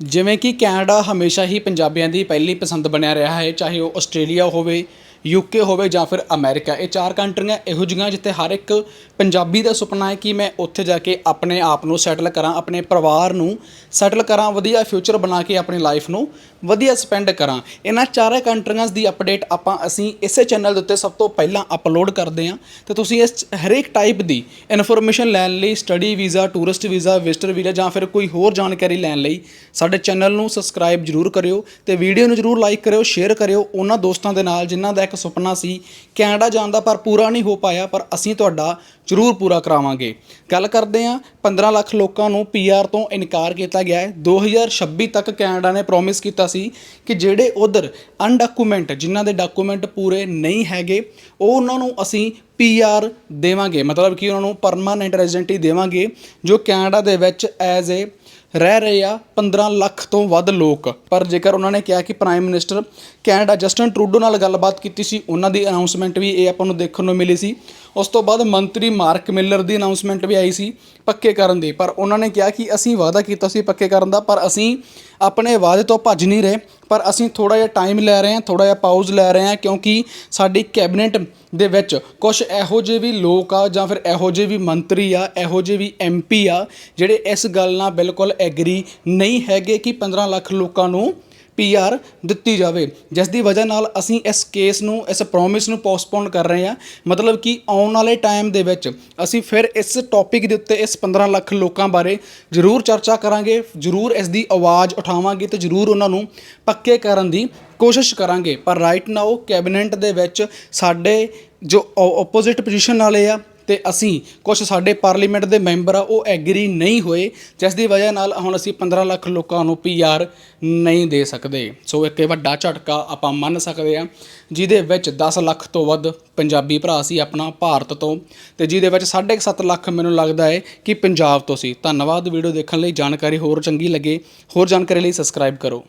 ਜਿਵੇਂ ਕਿ ਕੈਨੇਡਾ ਹਮੇਸ਼ਾ ਹੀ ਪੰਜਾਬੀਆਂ ਦੀ ਪਹਿਲੀ ਪਸੰਦ ਬਣਿਆ ਰਿਹਾ ਹੈ, ਚਾਹੇ ਉਹ ਆਸਟ੍ਰੇਲੀਆ ਹੋਵੇ ਯੂਕੇ ਹੋਵੇ ਜਾਂ ਫਿਰ ਅਮਰੀਕਾ, ਇਹ ਚਾਰ ਕੰਟਰੀਆਂ ਇਹੋ ਜਿਹੀਆਂ ਜਿੱਥੇ ਹਰ ਇੱਕ ਪੰਜਾਬੀ ਦਾ ਸੁਪਨਾ ਹੈ ਕਿ ਮੈਂ ਉੱਥੇ ਜਾ ਕੇ ਆਪਣੇ ਆਪ ਨੂੰ ਸੈਟਲ ਕਰਾਂ, ਆਪਣੇ ਪਰਿਵਾਰ ਨੂੰ ਸੈਟਲ ਕਰਾਂ, ਵਧੀਆ ਫਿਊਚਰ ਬਣਾ ਕੇ ਆਪਣੀ ਲਾਈਫ ਨੂੰ ਵਧੀਆ ਸਪੈਂਡ ਕਰਾਂ। ਇਹਨਾਂ ਚਾਰੇ ਕੰਟਰੀਆਂ ਦੀ ਅਪਡੇਟ ਆਪਾਂ ਅਸੀਂ ਇਸੇ ਚੈਨਲ ਦੇ ਉੱਤੇ ਸਭ ਤੋਂ ਪਹਿਲਾਂ ਅਪਲੋਡ ਕਰਦੇ ਹਾਂ। ਤੇ ਤੁਸੀਂ ਇਸ ਹਰੇਕ ਟਾਈਪ ਦੀ ਇਨਫੋਰਮੇਸ਼ਨ ਲੈਣ ਲਈ study visa tourist visa visitor visa ਜਾਂ ਫਿਰ ਕੋਈ ਹੋਰ ਜਾਣਕਾਰੀ ਲੈਣ ਲਈ ਸਾਡੇ ਚੈਨਲ ਨੂੰ ਸਬਸਕ੍ਰਾਈਬ ਜਰੂਰ ਕਰਿਓ ਤੇ ਵੀਡੀਓ ਨੂੰ ਜਰੂਰ ਲਾਈਕ ਕਰਿਓ ਸ਼ੇਅਰ ਕਰਿਓ। ਉਹਨਾਂ ਦੋਸਤਾਂ ਦੇ ਨਾਲ ਜਿਨ੍ਹਾਂ ਦਾ ਇੱਕ ਸੁਪਨਾ ਸੀ, ਕੈਨੇਡਾ ਜਾਣ ਦਾ ਪਰ ਪੂਰਾ ਨਹੀਂ ਹੋ ਪਾਇਆ, ਪਰ ਅਸੀਂ ਤੁਹਾਡਾ ਜਰੂਰ ਪੂਰਾ ਕਰਾਵਾਂਗੇ। ਗੱਲ ਕਰਦੇ ਹਾਂ 15 ਲੱਖ ਲੋਕਾਂ ਨੂੰ ਪੀਆਰ ਤੋਂ ਇਨਕਾਰ ਕੀਤਾ ਗਿਆ ਹੈ। 2026 ਤੱਕ ਕੈਨੇਡਾ ਨੇ ਪ੍ਰੋਮਿਸ ਕੀਤਾ ਸੀ ਕਿ ਜਿਹੜੇ ਉਧਰ ਅਨਡਾਕੂਮੈਂਟ, ਜਿਨ੍ਹਾਂ ਦੇ ਡਾਕੂਮੈਂਟ ਪੂਰੇ ਨਹੀਂ ਹੈਗੇ, ਉਹ ਉਹਨਾਂ ਨੂੰ ਅਸੀਂ ਪੀਆਰ ਦੇਵਾਂਗੇ। ਮਤਲਬ ਕਿ ਉਹਨਾਂ ਨੂੰ ਪਰਮਾਨੈਂਟ ਰੈਜ਼ੀਡੈਂਟੀ ਦੇਵਾਂਗੇ, ਜੋ ਕੈਨੇਡਾ ਦੇ ਵਿੱਚ ਐਜ਼ ਏ ਰਹਿ ਰਹੇ ਆ 15 ਲੱਖ ਤੋਂ ਵੱਧ ਲੋਕ। ਪਰ ਜੇਕਰ ਉਹਨਾਂ ਨੇ ਕਿਹਾ ਕਿ prime minister Canada Justin Trudeau ਨਾਲ ਗੱਲਬਾਤ ਕੀਤੀ ਸੀ, ਉਹਨਾਂ ਦੀ ਅਨਾਉਂਸਮੈਂਟ ਵੀ ਇਹ ਆਪਾਂ ਨੂੰ ਦੇਖਣ ਨੂੰ ਮਿਲੀ ਸੀ। ਉਸ ਤੋਂ ਬਾਅਦ ਮੰਤਰੀ ਮਾਰਕ ਮਿਲਰ ਦੀ ਅਨਾਉਂਸਮੈਂਟ ਵੀ ਆਈ ਸੀ ਪੱਕੇ ਕਰਨ ਦੀ। ਪਰ ਉਹਨਾਂ ਨੇ ਕਿਹਾ ਕਿ ਅਸੀਂ ਵਾਅਦਾ ਕੀਤਾ ਸੀ ਪੱਕੇ ਕਰਨ ਦਾ, ਪਰ ਅਸੀਂ ਆਪਣੇ ਵਾਅਦੇ ਤੋਂ ਭੱਜ ਨਹੀਂ ਰਹੇ। ਪਰ ਅਸੀਂ ਥੋੜਾ ਜਿਹਾ ਟਾਈਮ ਲੈ ਰਹੇ ਹਾਂ ਥੋੜਾ ਜਿਹਾ ਪਾਊਜ਼ ਲੈ ਰਹੇ ਹਾਂ ਕਿਉਂਕਿ ਸਾਡੀ ਕੈਬਨਿਟ ਦੇ ਵਿੱਚ ਕੁਝ ਇਹੋ ਜਿਹੇ ਵੀ ਲੋਕ ਆ ਜਾਂ ਫਿਰ ਇਹੋ ਜਿਹੇ ਵੀ ਮੰਤਰੀ ਆ, ਇਹੋ ਜਿਹੇ ਵੀ ਐਮਪੀ ਆ ਜਿਹੜੇ ਇਸ ਗੱਲ ਨਾਲ ਬਿਲਕੁਲ ਐਗਰੀ ਨਹੀਂ ਹੈਗੇ ਕਿ 15 ਲੱਖ ਲੋਕਾਂ ਨੂੰ ਪੀਆਰ ਦਿੱਤੀ ਜਾਵੇ ਜਿਸ ਦੀ ਵਜ੍ਹਾ ਨਾਲ ਅਸੀਂ ਇਸ ਕੇਸ ਨੂੰ, ਇਸ ਪ੍ਰੋਮਿਸ ਨੂੰ ਪੋਸਟਪੋਨ ਕਰ ਰਹੇ ਹਾਂ। ਮਤਲਬ ਕਿ ਆਉਣ ਵਾਲੇ ਟਾਈਮ ਦੇ ਵਿੱਚ ਅਸੀਂ ਫਿਰ ਇਸ ਟੌਪਿਕ ਦੇ ਉੱਤੇ ਇਸ 15 ਲੱਖ ਲੋਕਾਂ ਬਾਰੇ ਜ਼ਰੂਰ ਚਰਚਾ ਕਰਾਂਗੇ, ਜ਼ਰੂਰ ਇਸ ਦੀ ਆਵਾਜ਼ ਉਠਾਵਾਂਗੇ ਤੇ ਜ਼ਰੂਰ ਉਹਨਾਂ ਨੂੰ ਪੱਕੇ ਕਰਨ ਦੀ ਕੋਸ਼ਿਸ਼ ਕਰਾਂਗੇ। ਪਰ ਰਾਈਟ ਨਾਓ ਕੈਬਨਿਟ ਦੇ ਵਿੱਚ ਸਾਡੇ ਜੋ ਆਪੋਜ਼ਿਟ ਪੋਜੀਸ਼ਨ ਵਾਲੇ ਆ ਤੇ ਅਸੀਂ ਕੁਝ ਸਾਡੇ ਪਾਰਲੀਮੈਂਟ ਦੇ ਮੈਂਬਰ ਆ, ਉਹ ਐਗਰੀ ਨਹੀਂ ਹੋਏ, ਜਿਸ ਦੀ ਵਜ੍ਹਾ ਨਾਲ ਹੁਣ ਅਸੀਂ 15 ਲੱਖ ਲੋਕਾਂ ਨੂੰ ਪੀਆਰ ਨਹੀਂ ਦੇ ਸਕਦੇ। ਸੋ ਇੱਕ ਇਹ ਵੱਡਾ ਝਟਕਾ ਆਪਾਂ ਮੰਨ ਸਕਦੇ ਆ, ਜਿਹਦੇ ਵਿੱਚ 10 ਲੱਖ ਤੋਂ ਵੱਧ ਪੰਜਾਬੀ ਭਰਾ ਸੀ ਆਪਣਾ ਭਾਰਤ ਤੋਂ, ਤੇ ਜਿਹਦੇ ਵਿੱਚ 7.5 ਲੱਖ ਮੈਨੂੰ ਲੱਗਦਾ ਹੈ ਕਿ ਪੰਜਾਬ ਤੋਂ ਸੀ। ਧੰਨਵਾਦ ਵੀਡੀਓ ਦੇਖਣ ਲਈ। ਜਾਣਕਾਰੀ ਹੋਰ ਚੰਗੀ ਲੱਗੇ, ਹੋਰ ਜਾਣਕਾਰੀ ਲਈ ਸਬਸਕ੍ਰਾਈਬ ਕਰੋ।